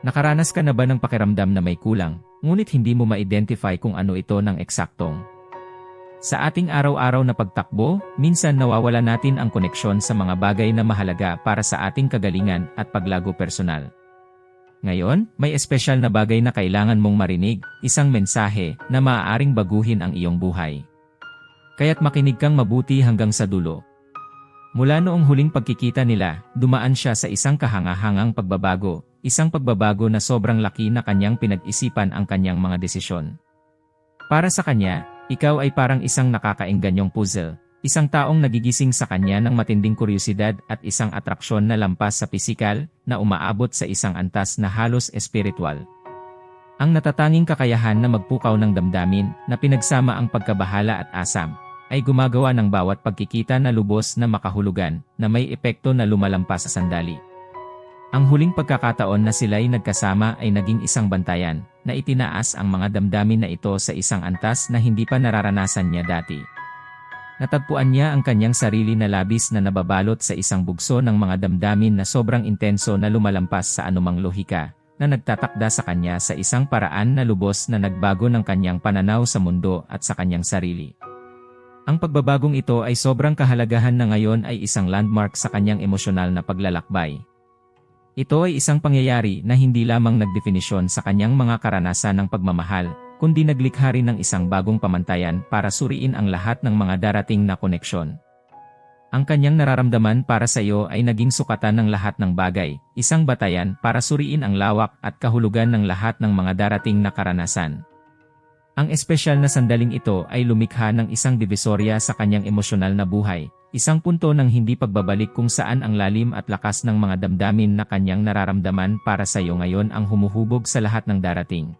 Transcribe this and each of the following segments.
Nakaranas ka na ba ng pakiramdam na may kulang, ngunit hindi mo ma-identify kung ano ito ng eksaktong? Sa ating araw-araw na pagtakbo, minsan nawawala natin ang koneksyon sa mga bagay na mahalaga para sa ating kagalingan at paglago personal. Ngayon, may espesyal na bagay na kailangan mong marinig, isang mensahe na maaaring baguhin ang iyong buhay. Kaya't makinig kang mabuti hanggang sa dulo. Mula noong huling pagkikita nila, dumaan siya sa isang kahangahangang pagbabago, isang pagbabago na sobrang laki na kanyang pinag-isipan ang kanyang mga desisyon. Para sa kanya, ikaw ay parang isang nakakaingganyong puzzle, isang taong nagigising sa kanya ng matinding kuryosidad at isang atraksyon na lampas sa pisikal na umaabot sa isang antas na halos espiritual. Ang natatanging kakayahan na magpukaw ng damdamin na pinagsama ang pagkabahala at asam, ay gumagawa ng bawat pagkikita na lubos na makahulugan na may epekto na lumalampas sa sandali. Ang huling pagkakataon na sila'y nagkasama ay naging isang bantayan na itinaas ang mga damdamin na ito sa isang antas na hindi pa nararanasan niya dati. Natagpuan niya ang kanyang sarili na labis na nababalot sa isang bugso ng mga damdamin na sobrang intenso na lumalampas sa anumang lohika, na nagtatakda sa kanya sa isang paraan na lubos na nagbago ng kanyang pananaw sa mundo at sa kanyang sarili. Ang pagbabagong ito ay sobrang kahalagahan na ngayon ay isang landmark sa kanyang emosyonal na paglalakbay. Ito ay isang pangyayari na hindi lamang nagdefinisyon sa kanyang mga karanasan ng pagmamahal, kundi naglikha rin ng isang bagong pamantayan para suriin ang lahat ng mga darating na koneksyon. Ang kanyang nararamdaman para sa iyo ay naging sukatan ng lahat ng bagay, isang batayan para suriin ang lawak at kahulugan ng lahat ng mga darating na karanasan. Ang espesyal na sandaling ito ay lumikha ng isang divisorya sa kanyang emosyonal na buhay, isang punto ng hindi pagbabalik kung saan ang lalim at lakas ng mga damdamin na kanyang nararamdaman para sa iyo ngayon ang humuhubog sa lahat ng darating.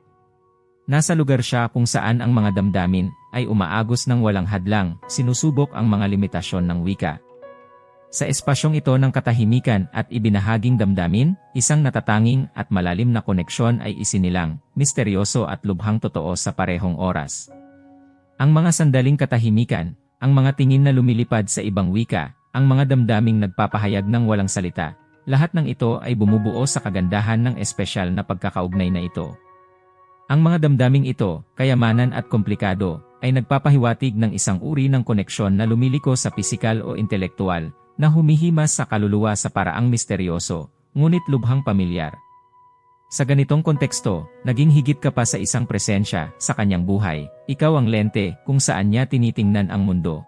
Nasa lugar siya kung saan ang mga damdamin ay umaagos ng walang hadlang, sinusubok ang mga limitasyon ng wika, sa espasyong ito ng katahimikan at ibinahaging damdamin, isang natatanging at malalim na koneksyon ay isinilang, misteryoso at lubhang totoo sa parehong oras. Ang mga sandaling katahimikan, ang mga tingin na lumilipad sa ibang wika, ang mga damdaming nagpapahayag ng walang salita, lahat ng ito ay bumubuo sa kagandahan ng espesyal na pagkakaugnay na ito. Ang mga damdaming ito, kayamanan at komplikado, ay nagpapahiwatig ng isang uri ng koneksyon na lumiliko sa pisikal o intelektual, na humihimas sa kaluluwa sa paraang misteryoso, ngunit lubhang pamilyar. Sa ganitong konteksto, naging higit ka pa sa isang presensya sa kanyang buhay, ikaw ang lente kung saan niya tinitingnan ang mundo.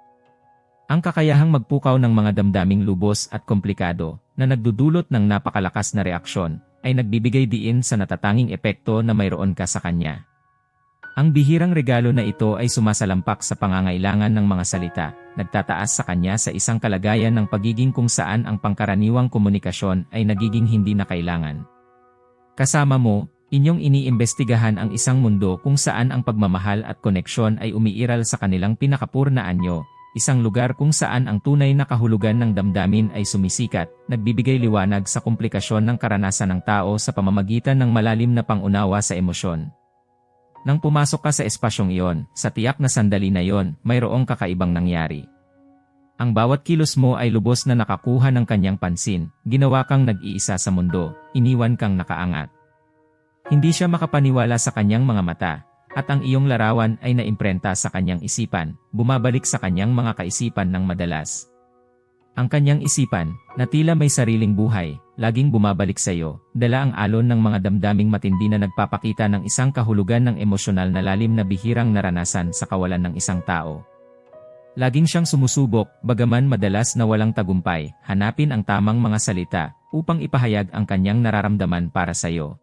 Ang kakayahang magpukaw ng mga damdaming lubos at komplikado na nagdudulot ng napakalakas na reaksyon ay nagbibigay diin sa natatanging epekto na mayroon ka sa kanya. Ang bihirang regalo na ito ay sumasalampak sa pangangailangan ng mga salita, nagtataas sa kanya sa isang kalagayan ng pagiging kung saan ang pangkaraniwang komunikasyon ay nagiging hindi na kailangan. Kasama mo, inyong iniimbestigahan ang isang mundo kung saan ang pagmamahal at koneksyon ay umiiral sa kanilang pinakapurna anyo, isang lugar kung saan ang tunay na kahulugan ng damdamin ay sumisikat, nagbibigay liwanag sa komplikasyon ng karanasan ng tao sa pamamagitan ng malalim na pangunawa sa emosyon. Nang pumasok ka sa espasyong iyon, sa tiyak na sandali na iyon, mayroong kakaibang nangyari. Ang bawat kilos mo ay lubos na nakakuha ng kanyang pansin, ginawa kang nag-iisa sa mundo, iniwan kang nakaangat. Hindi siya makapaniwala sa kanyang mga mata, at ang iyong larawan ay naimprenta sa kanyang isipan, bumabalik sa kanyang mga kaisipan ng madalas. Ang kanyang isipan, na tila may sariling buhay, laging bumabalik sa iyo, dala ang alon ng mga damdaming matindi na nagpapakita ng isang kahulugan ng emosyonal na lalim na bihirang naranasan sa kawalan ng isang tao. Laging siyang sumusubok, bagaman madalas na walang tagumpay, hanapin ang tamang mga salita, upang ipahayag ang kanyang nararamdaman para sa iyo.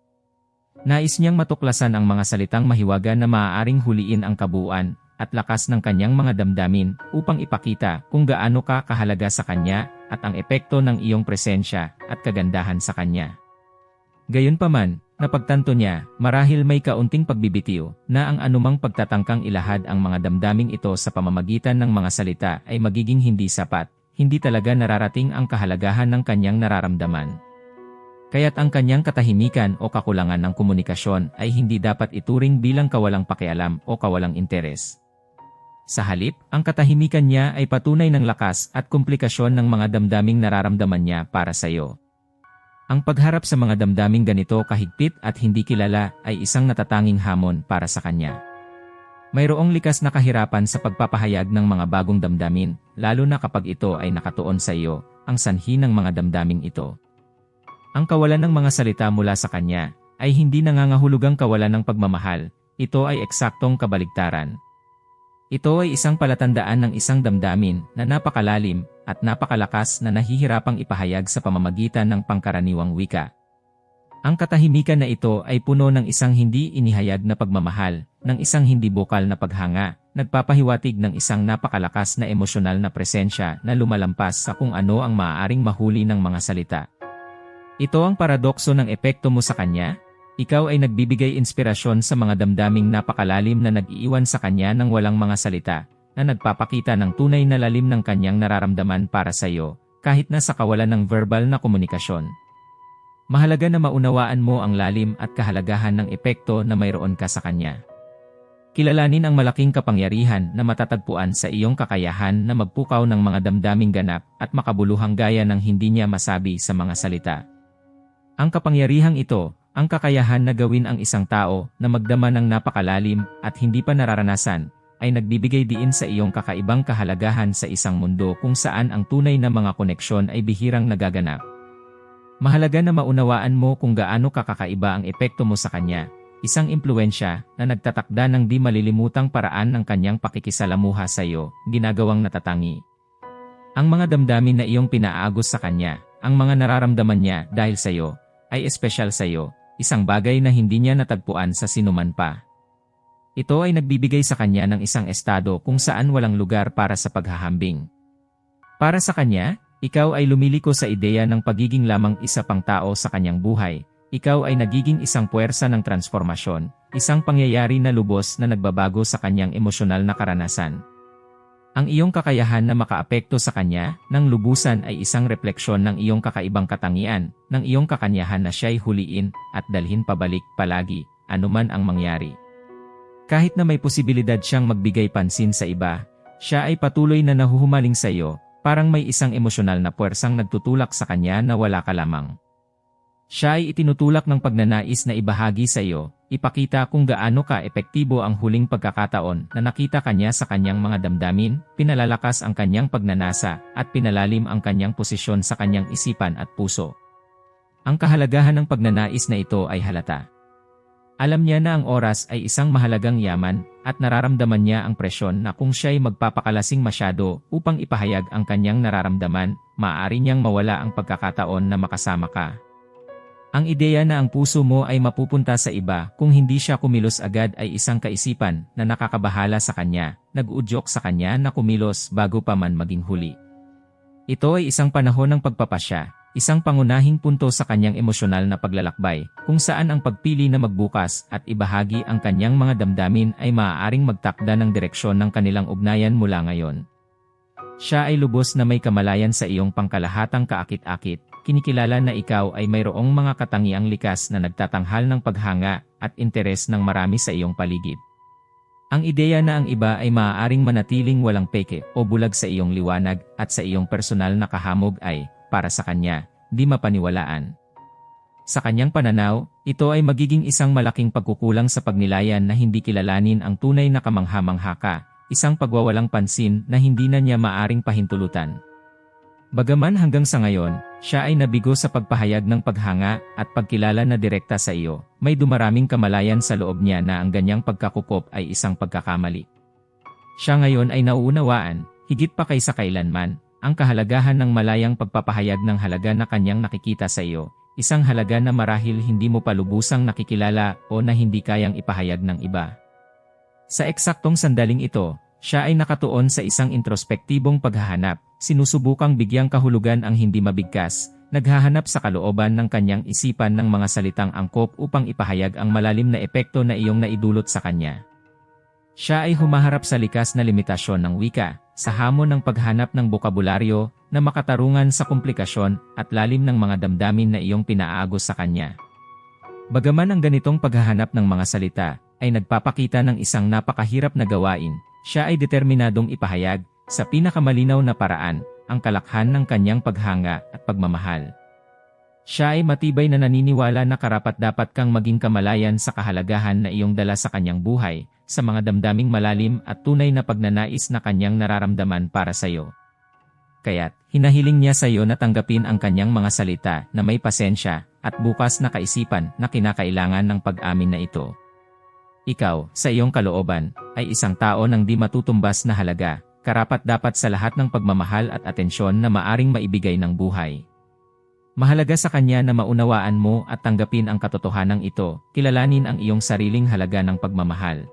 Nais niyang matuklasan ang mga salitang mahiwaga na maaaring huliin ang kabuuan, at lakas ng kanyang mga damdamin upang ipakita kung gaano ka kahalaga sa kanya at ang epekto ng iyong presensya at kagandahan sa kanya. Gayunpaman, napagtanto niya, marahil may kaunting pagbibitiw, na ang anumang pagtatangkang ilahad ang mga damdaming ito sa pamamagitan ng mga salita ay magiging hindi sapat, hindi talaga nararating ang kahalagahan ng kanyang nararamdaman. Kaya't ang kanyang katahimikan o kakulangan ng komunikasyon ay hindi dapat ituring bilang kawalang pakialam o kawalang interes. Sa halip, ang katahimikan niya ay patunay ng lakas at komplikasyon ng mga damdaming nararamdaman niya para sa iyo. Ang pagharap sa mga damdaming ganito kahigpit at hindi kilala ay isang natatanging hamon para sa kanya. Mayroong likas na kahirapan sa pagpapahayag ng mga bagong damdamin, lalo na kapag ito ay nakatuon sa iyo, ang sanhi ng mga damdaming ito. Ang kawalan ng mga salita mula sa kanya ay hindi nangangahulugang kawalan ng pagmamahal, ito ay eksaktong kabaligtaran. Ito ay isang palatandaan ng isang damdamin na napakalalim at napakalakas na nahihirapang ipahayag sa pamamagitan ng pangkaraniwang wika. Ang katahimikan na ito ay puno ng isang hindi inihayag na pagmamahal, ng isang hindi bokal na paghanga, nagpapahiwatig ng isang napakalakas na emosyonal na presensya na lumalampas sa kung ano ang maaaring mahuli ng mga salita. Ito ang paradokso ng epekto mo sa kanya. Ikaw ay nagbibigay inspirasyon sa mga damdaming napakalalim na nag-iiwan sa kanya ng walang mga salita, na nagpapakita ng tunay na lalim ng kanyang nararamdaman para sa iyo, kahit na sa kawalan ng verbal na komunikasyon. Mahalaga na maunawaan mo ang lalim at kahalagahan ng epekto na mayroon ka sa kanya. Kilalanin ang malaking kapangyarihan na matatagpuan sa iyong kakayahan na magpukaw ng mga damdaming ganap at makabuluhang gaya ng hindi niya masabi sa mga salita. Ang kapangyarihang ito, ang kakayahan na gawin ang isang tao na magdama ng napakalalim at hindi pa nararanasan, ay nagbibigay diin sa iyong kakaibang kahalagahan sa isang mundo kung saan ang tunay na mga koneksyon ay bihirang nagaganap. Mahalaga na maunawaan mo kung gaano kakakaiba ang epekto mo sa kanya, isang impluensya na nagtatakda ng di malilimutang paraan ng kanyang pakikisalamuha sa iyo, ginagawang natatangi. Ang mga damdamin na iyong pinaagos sa kanya, ang mga nararamdaman niya dahil sa iyo, ay espesyal sa iyo, isang bagay na hindi niya natagpuan sa sinuman pa. Ito ay nagbibigay sa kanya ng isang estado kung saan walang lugar para sa paghahambing. Para sa kanya, ikaw ay lumiliko sa ideya ng pagiging lamang isa pang tao sa kanyang buhay. Ikaw ay nagiging isang puwersa ng transformasyon, isang pangyayari na lubos na nagbabago sa kanyang emosyonal na karanasan. Ang iyong kakayahan na makaapekto sa kanya ng lubusan ay isang refleksyon ng iyong kakaibang katangian, ng iyong kakanyahan na siya'y huliin at dalhin pabalik palagi, anuman ang mangyari. Kahit na may posibilidad siyang magbigay pansin sa iba, siya ay patuloy na nahuhumaling sa iyo, Parang may isang emosyonal na puwersang nagtutulak sa kanya na wala ka lamang. Siya ay itinutulak ng pagnanais na ibahagi sa iyo, ipakita kung gaano ka epektibo ang huling pagkakataon na nakita kanya sa kanyang mga damdamin, pinalalakas ang kanyang pagnanasa, at pinalalim ang kanyang posisyon sa kanyang isipan at puso. Ang kahalagahan ng pagnanais na ito ay halata. Alam niya na ang oras ay isang mahalagang yaman at nararamdaman niya ang presyon na kung siya'y magpapakalasing masyado upang ipahayag ang kanyang nararamdaman, maaari niyang mawala ang pagkakataon na makasama ka. Ang ideya na ang puso mo ay mapupunta sa iba kung hindi siya kumilos agad ay isang kaisipan na nakakabahala sa kanya, nag-udyok sa kanya na kumilos bago pa man maging huli. Ito ay isang panahon ng pagpapasya, Isang pangunahing punto sa kanyang emosyonal na paglalakbay, kung saan ang pagpili na magbukas at ibahagi ang kanyang mga damdamin ay maaaring magtakda ng direksyon ng kanilang ugnayan mula ngayon. Siya ay lubos na may kamalayan sa iyong pangkalahatang kaakit-akit, kinikilala na ikaw ay mayroong mga katangiang likas na nagtatanghal ng paghanga at interes ng marami sa iyong paligid. Ang ideya na ang iba ay maaaring manatiling walang peke o bulag sa iyong liwanag at sa iyong personal na kahamog ay, para sa kanya, di mapaniwalaan. Sa kanyang pananaw, ito ay magiging isang malaking pagkukulang sa pagnilayan na hindi kilalanin ang tunay na kamangha-mangha ka, isang pagwawalang pansin na hindi na niya maaring pahintulutan. Bagaman hanggang sa ngayon, siya ay nabigo sa pagpahayag ng paghanga at pagkilala na direkta sa iyo, may dumaraming kamalayan sa loob niya na ang ganyang pagkakukop ay isang pagkakamali. Siya ngayon ay nauunawaan, higit pa kaysa kailanman, ang kahalagahan ng malayang pagpapahayag ng halaga na kanyang nakikita sa iyo, isang halaga na marahil hindi mo pa lubusang nakikilala o na hindi kayang ipahayag ng iba. Sa eksaktong sandaling ito, siya ay nakatuon sa isang introspektibong paghahanap, sinusubukang bigyang kahulugan ang hindi mabigkas, naghahanap sa kalooban ng kanyang isipan ng mga salitang angkop upang ipahayag ang malalim na epekto na iyong naidulot sa kanya. Siya ay humaharap sa likas na limitasyon ng wika, sa hamon ng paghanap ng bokabularyo na makatarungan sa komplikasyon at lalim ng mga damdamin na iyong pinaagos sa kanya. Bagaman ang ganitong paghahanap ng mga salita ay nagpapakita ng isang napakahirap na gawain, siya ay determinadong ipahayag, sa pinakamalinaw na paraan, ang kalakhan ng kanyang paghanga at pagmamahal. Siya ay matibay na naniniwala na karapat-dapat kang maging kamalayan sa kahalagahan na iyong dala sa kanyang buhay, sa mga damdaming malalim at tunay na pagnanais na kanyang nararamdaman para sa iyo. Kaya't, hinahiling niya sa iyo na tanggapin ang kanyang mga salita na may pasensya at bukas na kaisipan na kinakailangan ng pag-amin na ito. Ikaw, sa iyong kalooban, ay isang tao ng di matutumbas na halaga, karapat dapat sa lahat ng pagmamahal at atensyon na maaring maibigay ng buhay. Mahalaga sa kanya na maunawaan mo at tanggapin ang katotohanan ito, kilalanin ang iyong sariling halaga ng pagmamahal.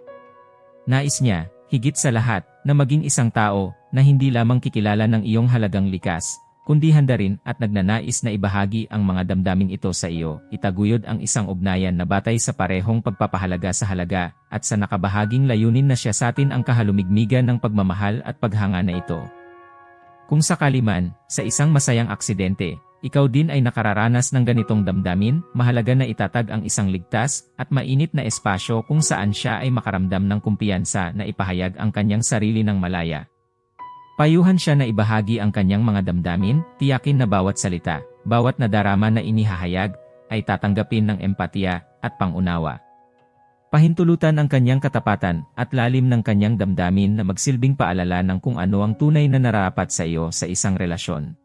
Nais niya, higit sa lahat, na maging isang tao na hindi lamang kikilala ng iyong halagang likas, kundi handa rin at nagnanais na ibahagi ang mga damdaming ito sa iyo, itaguyod ang isang ugnayan na batay sa parehong pagpapahalaga sa halaga, at sa nakabahaging layunin na siya sa atin ang kahalumigmigan ng pagmamahal at paghanga na ito. Kung sakali man, sa isang masayang aksidente, ikaw din ay nakararanas ng ganitong damdamin, mahalaga na itatag ang isang ligtas at mainit na espasyo kung saan siya ay makaramdam ng kumpiyansa na ipahayag ang kanyang sarili ng malaya. Payuhan siya na ibahagi ang kanyang mga damdamin, tiyakin na bawat salita, bawat nadarama na inihahayag, ay tatanggapin ng empatiya at pangunawa. Pahintulutan ang kanyang katapatan at lalim ng kanyang damdamin na magsilbing paalala ng kung ano ang tunay na narapat sa iyo sa isang relasyon.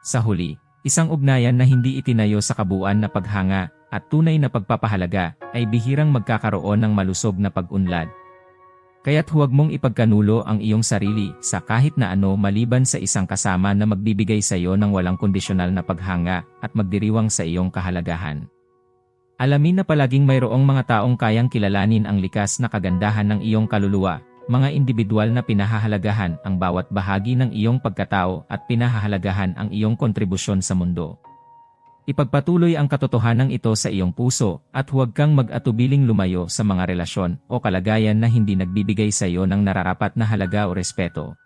Sa huli, Isang ugnayan na hindi itinayo sa kabuuan na paghanga at tunay na pagpapahalaga ay bihirang magkakaroon ng malusog na pag-unlad. Kaya't huwag mong ipagkanulo ang iyong sarili sa kahit na ano maliban sa isang kasama na magbibigay sa iyo ng walang kondisyonal na paghanga at magdiriwang sa iyong kahalagahan. Alamin na palaging mayroong mga taong kayang kilalanin ang likas na kagandahan ng iyong kaluluwa mga individual na pinahahalagahan ang bawat bahagi ng iyong pagkatao at pinahahalagahan ang iyong kontribusyon sa mundo. Ipagpatuloy ang katotohanan ito sa iyong puso at huwag kang mag-atubiling lumayo sa mga relasyon o kalagayan na hindi nagbibigay sa iyo ng nararapat na halaga o respeto.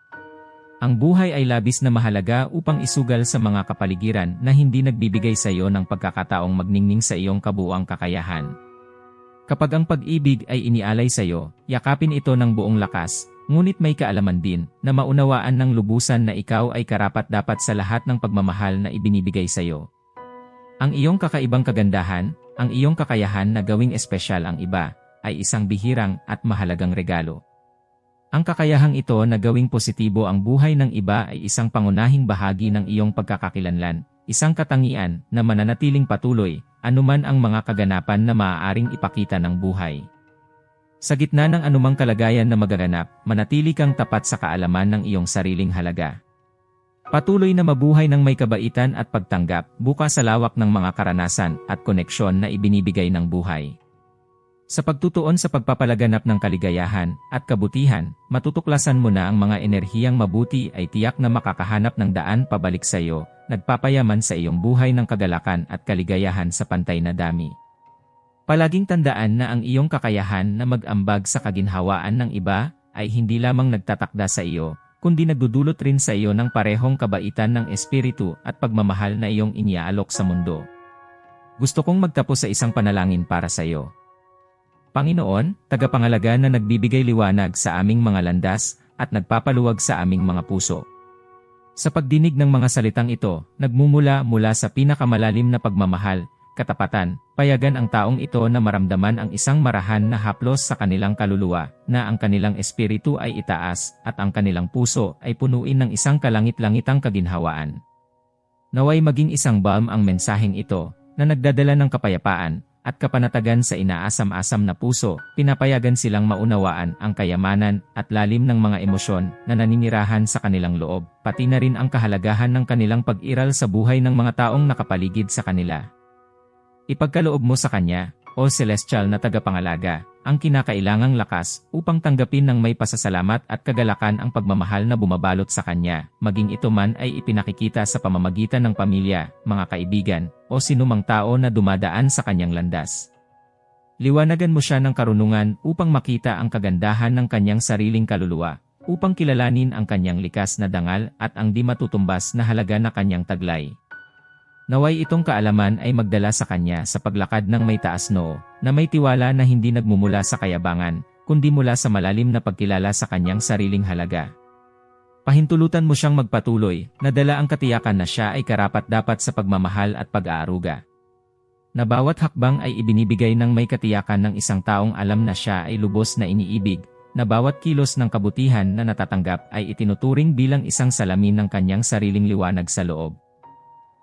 Ang buhay ay labis na mahalaga upang isugal sa mga kapaligiran na hindi nagbibigay sa iyo ng pagkakataong magningning sa iyong kabuuang kakayahan. Kapag ang pag-ibig ay inialay sa iyo, yakapin ito ng buong lakas, ngunit may kaalaman din na maunawaan ng lubusan na ikaw ay karapat-dapat sa lahat ng pagmamahal na ibinibigay sa iyo. Ang iyong kakaibang kagandahan, ang iyong kakayahan na gawing espesyal ang iba, ay isang bihirang at mahalagang regalo. Ang kakayahang ito na gawing positibo ang buhay ng iba ay isang pangunahing bahagi ng iyong pagkakakilanlan, isang katangian na mananatiling patuloy, anuman ang mga kaganapan na maaaring ipakita ng buhay. Sa gitna ng anumang kalagayan na magaganap, manatili kang tapat sa kaalaman ng iyong sariling halaga. Patuloy na mabuhay ng may kabaitan at pagtanggap, bukas sa lawak ng mga karanasan at koneksyon na ibinibigay ng buhay. Sa pagtutuon sa pagpapalaganap ng kaligayahan at kabutihan, matutuklasan mo na ang mga enerhiyang mabuti ay tiyak na makakahanap ng daan pabalik sa iyo, nagpapayaman sa iyong buhay ng kagalakan at kaligayahan sa pantay na dami. Palaging tandaan na ang iyong kakayahan na mag-ambag sa kaginhawaan ng iba ay hindi lamang nagtatakda sa iyo, kundi nagdudulot rin sa iyo ng parehong kabaitan ng espiritu at pagmamahal na iyong iniaalok sa mundo. Gusto kong magtapos sa isang panalangin para sa iyo. Panginoon, tagapangalaga na nagbibigay liwanag sa aming mga landas at nagpapaluwag sa aming mga puso. Sa pagdinig ng mga salitang ito, nagmumula mula sa pinakamalalim na pagmamahal, katapatan, payagan ang taong ito na maramdaman ang isang marahan na haplos sa kanilang kaluluwa, na ang kanilang espiritu ay itaas, at ang kanilang puso ay punuin ng isang kalangit-langitang kaginhawaan. Naway maging isang balm ang mensaheng ito, na nagdadala ng kapayapaan, at kapanatagan sa inaasam-asam na puso, pinapayagan silang maunawaan ang kayamanan at lalim ng mga emosyon na naninirahan sa kanilang loob, pati na rin ang kahalagahan ng kanilang pag-iral sa buhay ng mga taong nakapaligid sa kanila. Ipagkaloob mo sa Kanya, o celestial na tagapangalaga, ang kinakailangang lakas upang tanggapin ng may pasasalamat at kagalakan ang pagmamahal na bumabalot sa kanya, maging ito man ay ipinakikita sa pamamagitan ng pamilya, mga kaibigan, o sinumang tao na dumadaan sa kanyang landas. Liwanagan mo siya ng karunungan upang makita ang kagandahan ng kanyang sariling kaluluwa, upang kilalanin ang kanyang likas na dangal at ang di matutumbas na halaga na kanyang taglay. Naway itong kaalaman ay magdala sa kanya sa paglakad ng may taas noo, na may tiwala na hindi nagmumula sa kayabangan, kundi mula sa malalim na pagkilala sa kanyang sariling halaga. Pahintulutan mo siyang magpatuloy, nadala ang katiyakan na siya ay karapat-dapat sa pagmamahal at pag-aaruga. Na bawat hakbang ay ibinibigay ng may katiyakan ng isang taong alam na siya ay lubos na iniibig, na bawat kilos ng kabutihan na natatanggap ay itinuturing bilang isang salamin ng kanyang sariling liwanag sa loob.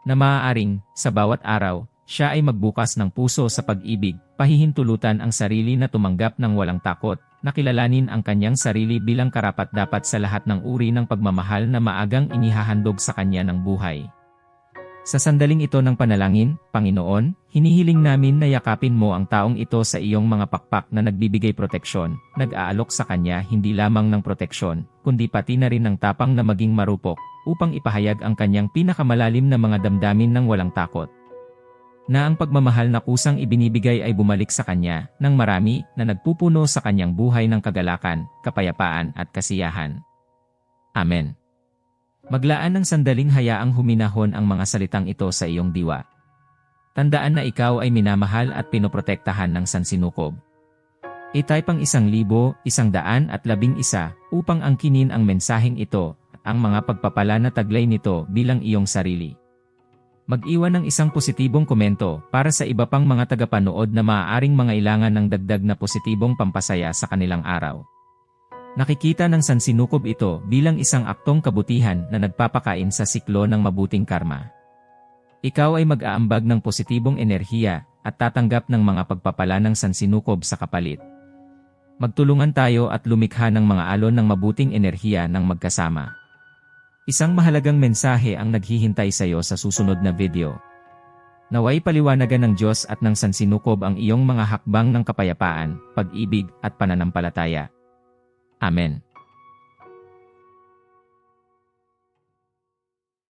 Na maaaring, sa bawat araw, siya ay magbukas ng puso sa pag-ibig, pahihintulutan ang sarili na tumanggap ng walang takot, nakilalanin ang kanyang sarili bilang karapat-dapat sa lahat ng uri ng pagmamahal na maagang inihahandog sa kanya ng buhay. Sa sandaling ito ng panalangin, Panginoon, hinihiling namin na yakapin mo ang taong ito sa iyong mga pakpak na nagbibigay proteksyon, nag-aalok sa kanya hindi lamang ng proteksyon, kundi pati na rin ng tapang na maging marupok, upang ipahayag ang kanyang pinakamalalim na mga damdamin ng walang takot na ang pagmamahal na kusang ibinibigay ay bumalik sa kanya ng marami na nagpupuno sa kanyang buhay ng kagalakan, kapayapaan at kasiyahan. Amen. Maglaan ng sandaling hayaang huminahon ang mga salitang ito sa iyong diwa. Tandaan na ikaw ay minamahal at pinoprotektahan ng sansinukob. I-type ang isang libo, isang daan at labing isa upang angkinin ang mensaheng ito ang mga pagpapala na taglay nito bilang iyong sarili. Mag-iwan ng isang positibong komento para sa iba pang mga tagapanood na maaaring mangailangan ng dagdag na positibong pampasaya sa kanilang araw. Nakikita ng sansinukob ito bilang isang aktong kabutihan na nagpapakain sa siklo ng mabuting karma. Ikaw ay mag-aambag ng positibong enerhiya at tatanggap ng mga pagpapala ng sansinukob sa kapalit. Magtulungan tayo at lumikha ng mga alon ng mabuting enerhiya ng magkasama. Isang mahalagang mensahe ang naghihintay sa iyo sa susunod na video. Naway paliwanagan ng Diyos at ng sansinukob ang iyong mga hakbang ng kapayapaan, pag-ibig at pananampalataya. Amen.